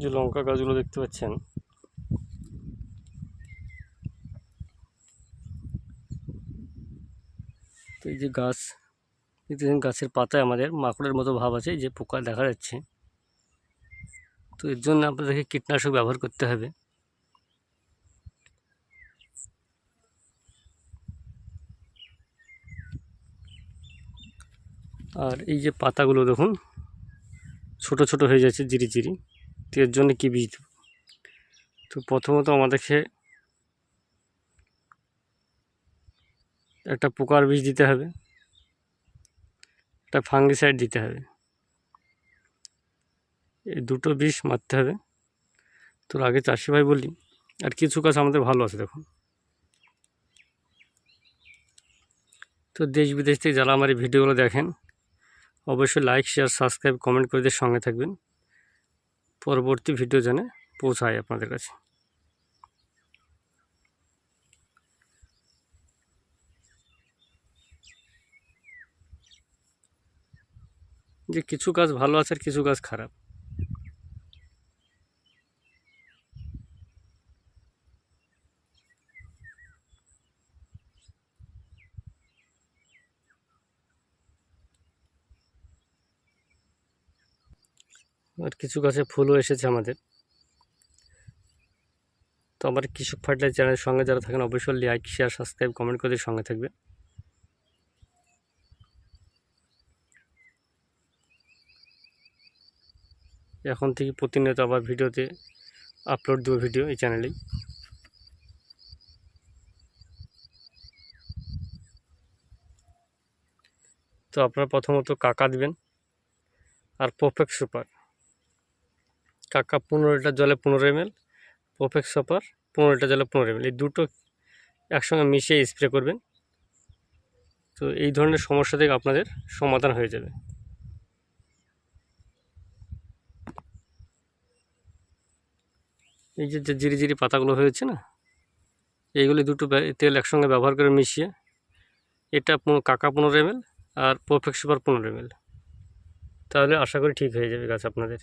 যে লঙ্কা গাছগুলো দেখতে পাচ্ছেন। তো এই যে গাছ দেখতেছেন গাছের পাতায় আমাদের মাকড়ের মতো ভাব আছে যে পোকা দেখা যাচ্ছে। তো এর জন্য আপনাদেরকে কীটনাশক ব্যবহার করতে হবে। আর এই যে পাতাগুলো দেখুন, ছোট ছোট হয়ে যাচ্ছে জিরি জিরি তো এর জন্য কী বীজ দেব? তো প্রথমত আমাদেরকে একটা পোকার বীজ দিতে হবে। একটা ফাঙ্গিসাইড দিতে হবে। এই দুটো বিষ মারতে হবে। তোর আগে চাষি ভাই বলি আর কিছু গাছ আমাদের ভালো আছে দেখুন। তো দেশ বিদেশ থেকে যারা আমার এই ভিডিওগুলো দেখেন, অবশ্যই লাইক শেয়ার সাবস্ক্রাইব কমেন্ট করে দিয়ে সঙ্গে থাকবেন। পরবর্তী ভিডিও যেন পৌঁছায় আপনাদের কাছে। যে কিছু গাছ ভালো আছে আর কিছু গাছ খারাপ। আর কিছু গাছে ফুলও এসেছে আমাদের। তো আমার কৃষক ফার্টিলাইজার চ্যানেলের সঙ্গে যারা থাকেন, অবশ্যই লাইক শেয়ার সাবস্ক্রাইব কমেন্ট করে সঙ্গে থাকবে এখন থেকে প্রতিনিয়ত আবার ভিডিওতে আপলোড দেবো ভিডিও এই চ্যানেলেই। তো আপনারা প্রথমত কাকা দিবেন। আর পারফেক্ট সুপার কাকা পনেরো লিটার জলে পনেরো এম এল পফেক্ট সুপার পনেরো লিটার জলে পনেরো এম এই দুটো একসঙ্গে মিশিয়ে স্প্রে করবেন। তো এই ধরনের সমস্যা থেকে আপনাদের সমাধান হয়ে যাবে। এই যে জিরি জিরি পাতাগুলো হয়েছে না, এইগুলি দুটো তেল একসঙ্গে ব্যবহার করে মিশিয়ে, এটা কাকা পনেরো এম আর পারফেক্ট সুপার পনেরো এম তাহলে আশা করি ঠিক হয়ে যাবে গাছ আপনাদের।